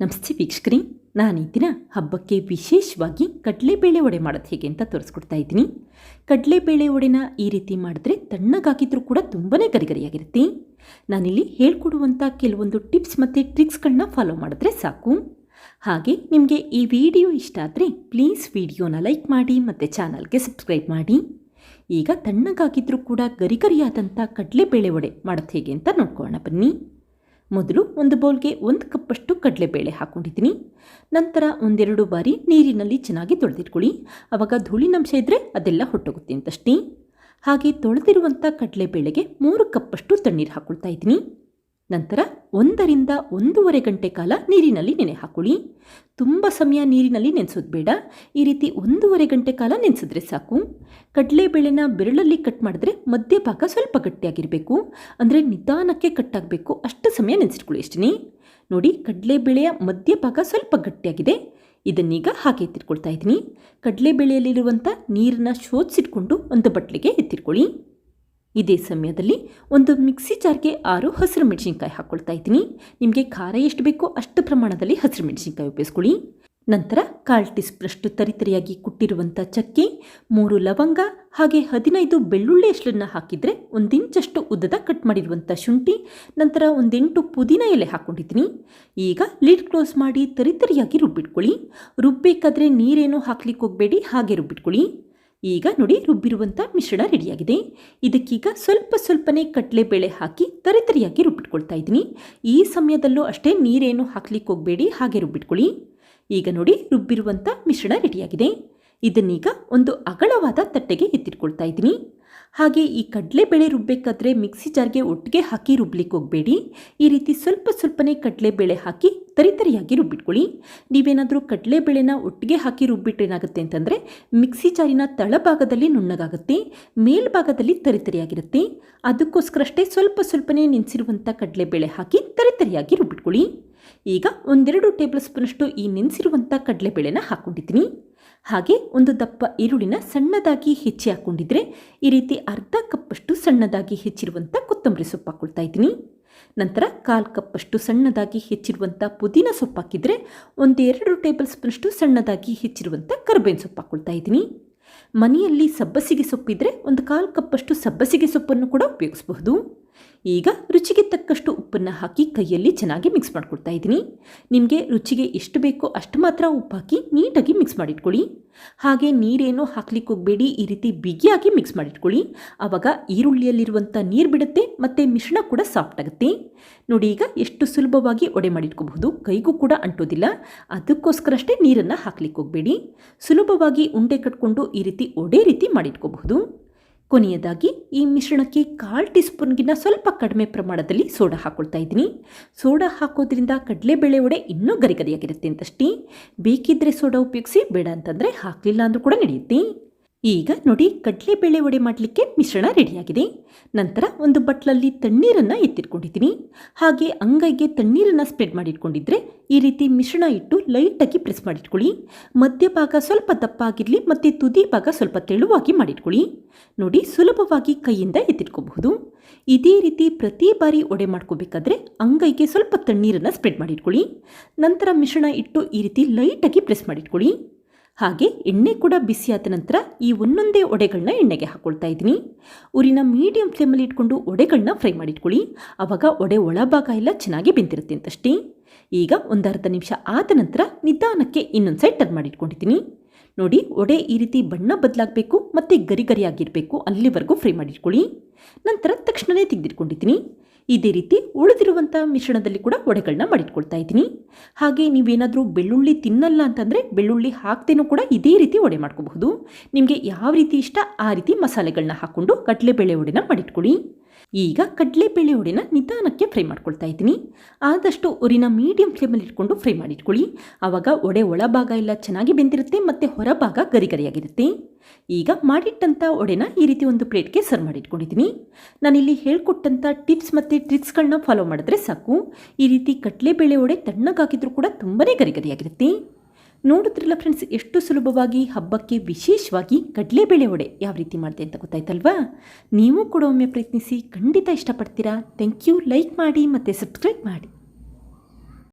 ನಮಸ್ತೆ ವೀಕ್ಷಕರಿ ನಾನು ಈ ದಿನ ಹಬ್ಬಕ್ಕೆ ವಿಶೇಷವಾಗಿ ಕಡಲೆಬೇಳೆ ವಡೆ ಮಾಡೋದು ಹೇಗೆ ಅಂತ ತೋರಿಸ್ಕೊಡ್ತಾ ಇದ್ದೀನಿ. ಕಡಲೆಬೇಳೆ ವಡೆನ ಈ ರೀತಿ ಮಾಡಿದ್ರೆ ತಣ್ಣಗಾಗಿದ್ರೂ ಕೂಡ ತುಂಬಾ ಗರಿಗರಿಯಾಗಿರುತ್ತೆ. ನಾನಿಲ್ಲಿ ಹೇಳ್ಕೊಡುವಂಥ ಕೆಲವೊಂದು ಟಿಪ್ಸ್ ಮತ್ತು ಟ್ರಿಕ್ಸ್ಗಳನ್ನ ಫಾಲೋ ಮಾಡಿದ್ರೆ ಸಾಕು. ಹಾಗೆ ನಿಮಗೆ ಈ ವಿಡಿಯೋ ಇಷ್ಟ ಆದರೆ ಪ್ಲೀಸ್ ವಿಡಿಯೋನ ಲೈಕ್ ಮಾಡಿ ಮತ್ತು ಚಾನಲ್ಗೆ ಸಬ್ಸ್ಕ್ರೈಬ್ ಮಾಡಿ. ಈಗ ತಣ್ಣಗಾಗಿದ್ರೂ ಕೂಡ ಗರಿಗರಿಯಾದಂಥ ಕಡಲೆಬೇಳೆ ವಡೆ ಮಾಡೋದು ಹೇಗೆ ಅಂತ ನೋಡ್ಕೊಳ್ಳೋಣ ಬನ್ನಿ. ಮೊದಲು ಒಂದು ಬೌಲ್ಗೆ ಒಂದು ಕಪ್ಪಷ್ಟು ಕಡಲೆಬೇಳೆ ಹಾಕ್ಕೊಂಡಿದ್ದೀನಿ ನಂತರ ಒಂದೆರಡು ಬಾರಿ ನೀರಿನಲ್ಲಿ ಚೆನ್ನಾಗಿ ತೊಳೆದಿಟ್ಕೊಳ್ಳಿ. ಆವಾಗ ಧೂಳಿನಂಶ ಇದ್ದರೆ ಅದೆಲ್ಲ ಹೊಟ್ಟೋಗುತ್ತೆ ಅಂತಷ್ಟೇ. ಹಾಗೆ ತೊಳೆದಿರುವಂಥ ಕಡಲೆಬೇಳೆಗೆ ಮೂರು ಕಪ್ಪಷ್ಟು ತಣ್ಣೀರು ಹಾಕ್ಕೊಳ್ತಾ ಇದ್ದೀನಿ. ನಂತರ ಒಂದರಿಂದ ಒಂದೂವರೆ ಗಂಟೆ ಕಾಲ ನೀರಿನಲ್ಲಿ ನೆನೆ ಹಾಕೊಳ್ಳಿ ತುಂಬ ಸಮಯ ನೀರಿನಲ್ಲಿ ನೆನೆಸೋದು ಬೇಡ. ಈ ರೀತಿ ಒಂದೂವರೆ ಗಂಟೆ ಕಾಲ ನೆನೆಸಿದ್ರೆ ಸಾಕು. ಕಡಲೆಬೇಳೆನ ಬೆರಳಲ್ಲಿ ಕಟ್ ಮಾಡಿದ್ರೆ ಮಧ್ಯಭಾಗ ಸ್ವಲ್ಪ ಗಟ್ಟಿಯಾಗಿರಬೇಕು. ಅಂದರೆ ನಿಧಾನಕ್ಕೆ ಕಟ್ಟಾಗಬೇಕು ಅಷ್ಟು ಸಮಯ ನೆನೆಸಿಟ್ಕೊಳ್ಳಿ ಎಷ್ಟಿನಿ ನೋಡಿ, ಕಡಲೆಬೇಳೆಯ ಮಧ್ಯಭಾಗ ಸ್ವಲ್ಪ ಗಟ್ಟಿಯಾಗಿದೆ. ಇದನ್ನೀಗ ಹಾಗೆ ಎತ್ತಿಟ್ಕೊಳ್ತಾ ಇದ್ದೀನಿ. ಕಡಲೆಬೇಳೆಯಲ್ಲಿರುವಂಥ ನೀರನ್ನ ಶೋಧಿಸಿಟ್ಕೊಂಡು ಒಂದು ಬಟ್ಲಿಗೆ ಎತ್ತಿಟ್ಕೊಳ್ಳಿ. ಇದೇ ಸಮಯದಲ್ಲಿ ಒಂದು ಮಿಕ್ಸಿ ಜಾರ್ಗೆ ಆರು ಹಸಿರು ಮೆಣಸಿನ್ಕಾಯಿ ಹಾಕ್ಕೊಳ್ತಾ ಇದ್ದೀನಿ. ನಿಮಗೆ ಖಾರ ಎಷ್ಟು ಬೇಕೋ ಅಷ್ಟು ಪ್ರಮಾಣದಲ್ಲಿ ಹಸಿರು ಮೆಣಸಿನ್ಕಾಯಿ ಉಪಯೋಗಿಸ್ಕೊಳ್ಳಿ ನಂತರ ಕಾಲ್ ಟೀ ಸ್ಪೂನಷ್ಟು ತರಿತರಿಯಾಗಿ ಕುಟ್ಟಿರುವಂಥ ಚಕ್ಕೆ, ಮೂರು ಲವಂಗ ಹಾಗೆ ಹದಿನೈದು ಬೆಳ್ಳುಳ್ಳಿ ಅಷ್ಟನ್ನು ಹಾಕಿದರೆ ಒಂದಿಂಚಷ್ಟು ಉದ್ದದ ಕಟ್ ಮಾಡಿರುವಂಥ ಶುಂಠಿ, ನಂತರ ಒಂದೆಂಟು ಪುದೀನ ಎಲೆ ಹಾಕ್ಕೊಂಡಿದ್ದೀನಿ. ಈಗ ಲಿಡ್ ಕ್ಲೋಸ್ ಮಾಡಿ ತರಿತರಿಯಾಗಿ ರುಬ್ಬಿಟ್ಕೊಳ್ಳಿ. ರುಬ್ಬಬೇಕಾದ್ರೆ ನೀರೇನು ಹಾಕ್ಲಿಕ್ಕೆ ಹೋಗಬೇಡಿ, ಹಾಗೆ ರುಬ್ಬಿಟ್ಕೊಳ್ಳಿ. ಈಗ ನೋಡಿ ರುಬ್ಬಿರುವಂಥ ಮಿಶ್ರಣ ರೆಡಿಯಾಗಿದೆ. ಇದಕ್ಕೀಗ ಸ್ವಲ್ಪ ಸ್ವಲ್ಪನೇ ಕಡಲೆಬೇಳೆ ಹಾಕಿ ತರಿತರಿಯಾಗಿ ರುಬ್ಬಿಟ್ಕೊಳ್ತಾ ಇದ್ದೀನಿ. ಈ ಸಮಯದಲ್ಲೂ ಅಷ್ಟೇ ನೀರೇನು ಹಾಕ್ಲಿಕ್ಕೆ ಹೋಗಬೇಡಿ, ಹಾಗೆ ರುಬ್ಬಿಟ್ಕೊಳ್ಳಿ. ಈಗ ನೋಡಿ ರುಬ್ಬಿರುವಂಥ ಮಿಶ್ರಣ ರೆಡಿಯಾಗಿದೆ. ಇದನ್ನೀಗ ಒಂದು ಅಗಲವಾದ ತಟ್ಟೆಗೆ ಎತ್ತಿಟ್ಕೊಳ್ತಾ ಇದ್ದೀನಿ. ಹಾಗೆ ಈ ಕಡಲೆಬೇಳೆ ರುಬ್ಬಬೇಕಾದ್ರೆ ಮಿಕ್ಸಿ ಜಾರ್ಗೆ ಒಟ್ಟಿಗೆ ಹಾಕಿ ರುಬ್ಲಿಕ್ಕೆ ಹೋಗಬೇಡಿ. ಈ ರೀತಿ ಸ್ವಲ್ಪ ಸ್ವಲ್ಪನೇ ಕಡಲೆಬೇಳೆ ಹಾಕಿ ತರಿತರಿಯಾಗಿ ರುಬ್ಬಿಟ್ಕೊಳ್ಳಿ. ನೀವೇನಾದರೂ ಕಡಲೆಬೇಳೆನ ಒಟ್ಟಿಗೆ ಹಾಕಿ ರುಬ್ಬಿಟ್ರೇನಾಗುತ್ತೆ ಅಂತಂದರೆ ಮಿಕ್ಸಿ ಜಾರಿನ ತಳಭಾಗದಲ್ಲಿ ನುಣ್ಣಗಾಗುತ್ತೆ, ಮೇಲ್ಭಾಗದಲ್ಲಿ ತರಿತರಿಯಾಗಿರುತ್ತೆ. ಅದಕ್ಕೋಸ್ಕರಷ್ಟೇ ಸ್ವಲ್ಪ ಸ್ವಲ್ಪನೇ ನೆನೆಸಿರುವಂಥ ಕಡಲೆಬೇಳೆ ಹಾಕಿ ತರಿತರಿಯಾಗಿ ರುಬ್ಬಿಟ್ಕೊಳ್ಳಿ. ಈಗ ಒಂದೆರಡು ಟೇಬಲ್ ಸ್ಪೂನಷ್ಟು ಈ ನೆನೆಸಿರುವಂಥ ಕಡಲೆಬೇಳೆನ ಹಾಕ್ಕೊಂಡಿದ್ದೀನಿ ಹಾಗೆ ಒಂದು ದಪ್ಪ ಈರುಳ್ಳಿನ ಸಣ್ಣದಾಗಿ ಹೆಚ್ಚಿ ಹಾಕ್ಕೊಂಡಿದ್ರೆ ಈ ರೀತಿ ಅರ್ಧ ಕಪ್ಪಷ್ಟು ಸಣ್ಣದಾಗಿ ಹೆಚ್ಚಿರುವಂಥ ಕೊತ್ತಂಬರಿ ಸೊಪ್ಪು ಹಾಕ್ಕೊಳ್ತಾ ಇದ್ದೀನಿ. ನಂತರ ಕಾಲು ಕಪ್ಪಷ್ಟು ಸಣ್ಣದಾಗಿ ಹೆಚ್ಚಿರುವಂಥ ಪುದೀನ ಸೊಪ್ಪು ಹಾಕಿದರೆ ಒಂದು ಎರಡು ಟೇಬಲ್ ಸ್ಪೂನಷ್ಟು ಸಣ್ಣದಾಗಿ ಹೆಚ್ಚಿರುವಂಥ ಕರ್ಬೇವಿನ ಸೊಪ್ಪು ಹಾಕ್ಕೊಳ್ತಾ ಇದ್ದೀನಿ. ಮನೆಯಲ್ಲಿ ಸಬ್ಬಸಿಗೆ ಸೊಪ್ಪಿದ್ರೆ ಒಂದು ಕಾಲು ಕಪ್ಪಷ್ಟು ಸಬ್ಬಸಿಗೆ ಸೊಪ್ಪನ್ನು ಕೂಡ ಉಪಯೋಗಿಸಬಹುದು. ಈಗ ರುಚಿಗೆ ತಕ್ಕಷ್ಟು ಉಪ್ಪನ್ನು ಹಾಕಿ ಕೈಯಲ್ಲಿ ಚೆನ್ನಾಗಿ ಮಿಕ್ಸ್ ಮಾಡಿಕೊಡ್ತಾ ಇದ್ದೀನಿ. ನಿಮಗೆ ರುಚಿಗೆ ಎಷ್ಟು ಬೇಕೋ ಅಷ್ಟು ಮಾತ್ರ ಉಪ್ಪು ಹಾಕಿ ನೀಟಾಗಿ ಮಿಕ್ಸ್ ಮಾಡಿಟ್ಕೊಳ್ಳಿ. ಹಾಗೆ ನೀರೇನೋ ಹಾಕ್ಲಿಕ್ಕೆ ಹೋಗಬೇಡಿ, ಈ ರೀತಿ ಬಿಗಿಯಾಗಿ ಮಿಕ್ಸ್ ಮಾಡಿಟ್ಕೊಳ್ಳಿ. ಆವಾಗ ಈರುಳ್ಳಿಯಲ್ಲಿರುವಂಥ ನೀರು ಬಿಡುತ್ತೆ, ಮತ್ತು ಮಿಶ್ರಣ ಕೂಡ ಸಾಫ್ಟ್ ಆಗುತ್ತೆ. ನೋಡಿ, ಈಗ ಎಷ್ಟು ಸುಲಭವಾಗಿ ಒಡೆ ಮಾಡಿಟ್ಕೋಬಹುದು. ಕೈಗೂ ಕೂಡ ಅಂಟೋದಿಲ್ಲ. ಅದಕ್ಕೋಸ್ಕರಷ್ಟೇ ನೀರನ್ನು ಹಾಕ್ಲಿಕ್ಕೆ ಹೋಗಬೇಡಿ. ಸುಲಭವಾಗಿ ಉಂಡೆ ಕಟ್ಕೊಂಡು ಈ ರೀತಿ ಒಡೆ ರೀತಿ ಮಾಡಿಟ್ಕೋಬಹುದು. ಕೊನೆಯದಾಗಿ, ಈ ಮಿಶ್ರಣಕ್ಕೆ ಕಾಲು ಟೀ ಸ್ಪೂನ್ಗಿನ್ನ ಸ್ವಲ್ಪ ಕಡಿಮೆ ಪ್ರಮಾಣದಲ್ಲಿ ಸೋಡಾ ಹಾಕ್ಕೊಳ್ತಾ ಇದ್ದೀನಿ. ಸೋಡಾ ಹಾಕೋದ್ರಿಂದ ಕಡಲೆಬೇಳೆ ಒಡೆ ಇನ್ನೂ ಗರಿಗರಿಯಾಗಿರುತ್ತೆ ಅಂತಷ್ಟೇ. ಬೇಕಿದ್ದರೆ ಸೋಡಾ ಉಪಯೋಗಿಸಿ, ಬೇಡ ಅಂತಂದರೆ ಹಾಕಲಿಲ್ಲ ಅಂದರೂ ಕೂಡ ನಡೆಯುತ್ತೆ. ಈಗ ನೋಡಿ ಕಡಲೆಬೇಳೆ ವಡೆ ಮಾಡಲಿಕ್ಕೆ ಮಿಶ್ರಣ ರೆಡಿಯಾಗಿದೆ. ನಂತರ ಒಂದು ಬಟ್ಲಲ್ಲಿ ತಣ್ಣೀರನ್ನು ಎತ್ತಿಟ್ಕೊಂಡಿದ್ದೀನಿ ಹಾಗೆ ಅಂಗೈಗೆ ತಣ್ಣೀರನ್ನು ಸ್ಪ್ರೆಡ್ ಮಾಡಿಟ್ಕೊಂಡಿದ್ರೆ ಈ ರೀತಿ ಮಿಶ್ರಣ ಇಟ್ಟು ಲೈಟಾಗಿ ಪ್ರೆಸ್ ಮಾಡಿಟ್ಕೊಳ್ಳಿ. ಮಧ್ಯಭಾಗ ಸ್ವಲ್ಪ ದಪ್ಪ ಆಗಿರಲಿ ಮತ್ತು ತುದಿ ಭಾಗ ಸ್ವಲ್ಪ ತೆಳುವಾಗಿ ಮಾಡಿಟ್ಕೊಳ್ಳಿ. ನೋಡಿ ಸುಲಭವಾಗಿ ಕೈಯಿಂದ ಎತ್ತಿಟ್ಕೋಬಹುದು. ಇದೇ ರೀತಿ ಪ್ರತಿ ಬಾರಿ ಒಡೆ ಮಾಡ್ಕೋಬೇಕಾದ್ರೆ ಅಂಗೈಗೆ ಸ್ವಲ್ಪ ತಣ್ಣೀರನ್ನು ಸ್ಪ್ರೆಡ್ ಮಾಡಿಟ್ಕೊಳ್ಳಿ. ನಂತರ ಮಿಶ್ರಣ ಇಟ್ಟು ಈ ರೀತಿ ಲೈಟಾಗಿ ಪ್ರೆಸ್ ಮಾಡಿಟ್ಕೊಳ್ಳಿ. ಹಾಗೆ ಎಣ್ಣೆ ಕೂಡ ಬಿಸಿ ಆದ ನಂತರ ಈ ಒಂದೊಂದೇ ಒಡೆಗಳನ್ನ ಎಣ್ಣೆಗೆ ಹಾಕ್ಕೊಳ್ತಾ ಇದ್ದೀನಿ. ಊರಿನ ಮೀಡಿಯಂ ಫ್ಲೇಮಲ್ಲಿ ಇಟ್ಕೊಂಡು ಒಡೆಗಳನ್ನ ಫ್ರೈ ಮಾಡಿಟ್ಕೊಳ್ಳಿ. ಆವಾಗ ಒಡೆ ಒಳಭಾಗ ಎಲ್ಲ ಚೆನ್ನಾಗಿ ಬೆಂದಿರುತ್ತೆ ಅಂತಷ್ಟೇ. ಈಗ ಒಂದು ಅರ್ಧ ನಿಮಿಷ ಆದ ನಂತರ ನಿಧಾನಕ್ಕೆ ಇನ್ನೊಂದು ಸೈಡ್ ಟರ್ನ್ ಮಾಡಿಟ್ಕೊಂಡಿದ್ದೀನಿ. ನೋಡಿ, ಒಡೆ ಈ ರೀತಿ ಬಣ್ಣ ಬದಲಾಗಬೇಕು ಮತ್ತು ಗರಿ ಗರಿಯಾಗಿರಬೇಕು ಅಲ್ಲಿವರೆಗೂ ಫ್ರೈ ಮಾಡಿಟ್ಕೊಳ್ಳಿ. ನಂತರ ತಕ್ಷಣವೇ ತೆಗೆದಿಟ್ಕೊಂಡಿದ್ದೀನಿ. ಇದೇ ರೀತಿ ಉಳಿದಿರುವಂಥ ಮಿಶ್ರಣದಲ್ಲಿ ಕೂಡ ವಡೆಗಳನ್ನ ಮಾಡಿಟ್ಕೊಳ್ತಾ ಇದ್ದೀನಿ. ಹಾಗೆ ನೀವೇನಾದರೂ ಬೆಳ್ಳುಳ್ಳಿ ತಿನ್ನಲ್ಲ ಅಂತಂದರೆ ಬೆಳ್ಳುಳ್ಳಿ ಹಾಕ್ತೇನೂ ಕೂಡ ಇದೇ ರೀತಿ ವಡೆ ಮಾಡ್ಕೋಬಹುದು. ನಿಮಗೆ ಯಾವ ರೀತಿ ಇಷ್ಟ ಆ ರೀತಿ ಮಸಾಲೆಗಳನ್ನ ಹಾಕ್ಕೊಂಡು ಕಡಲೆಬೇಳೆ ವಡೆನ ಮಾಡಿಟ್ಕೊಳ್ಳಿ. ಈಗ ಕಡಲೆಬೇಳೆ ಹುಡಿನ ನಿಧಾನಕ್ಕೆ ಫ್ರೈ ಮಾಡ್ಕೊಳ್ತಾ ಇದ್ದೀನಿ. ಆದಷ್ಟು ಉರಿನ ಮೀಡಿಯಂ ಫ್ಲೇಮಲ್ಲಿ ಇಟ್ಕೊಂಡು ಫ್ರೈ ಮಾಡಿಟ್ಕೊಳ್ಳಿ. ಆವಾಗ ಒಡೆ ಒಳಭಾಗ ಎಲ್ಲ ಚೆನ್ನಾಗಿ ಬೆಂದಿರುತ್ತೆ ಮತ್ತು ಹೊರಭಾಗ ಗರಿಗರಿಯಾಗಿರುತ್ತೆ. ಈಗ ಮಾಡಿಟ್ಟಂಥ ಒಡೆನ ಈ ರೀತಿ ಒಂದು ಪ್ಲೇಟ್ಗೆ ಸರ್ವ್ ಮಾಡಿಟ್ಕೊಂಡಿದ್ದೀನಿ. ನಾನಿಲ್ಲಿ ಹೇಳ್ಕೊಟ್ಟಂಥ ಟಿಪ್ಸ್ ಮತ್ತು ಟ್ರಿಕ್ಸ್ಗಳನ್ನ ಫಾಲೋ ಮಾಡಿದ್ರೆ ಸಾಕು. ಈ ರೀತಿ ಕಡಲೆಬೇಳೆ ಒಡೆ ತಣ್ಣಗಾಗಿದ್ರೂ ಕೂಡ ತುಂಬಾ ಗರಿಗರಿಯಾಗಿರುತ್ತೆ. ನೋಡಿದ್ರಲ್ಲ ಫ್ರೆಂಡ್ಸ್ ಎಷ್ಟು ಸುಲಭವಾಗಿ, ಹಬ್ಬಕ್ಕೆ ವಿಶೇಷವಾಗಿ ಕಡಲೆಬೇಳೆ ವಡೆ ಯಾವ ರೀತಿ ಮಾಡಿದೆ ಅಂತ ಗೊತ್ತಾಯ್ತಲ್ವಾ? ನೀವು ಕೂಡ ಒಮ್ಮೆ ಪ್ರಯತ್ನಿಸಿ ಖಂಡಿತ ಇಷ್ಟಪಡ್ತೀರಾ. ಥ್ಯಾಂಕ್ ಯು ಲೈಕ್ ಮಾಡಿ ಮತ್ತು ಸಬ್ಸ್ಕ್ರೈಬ್ ಮಾಡಿ.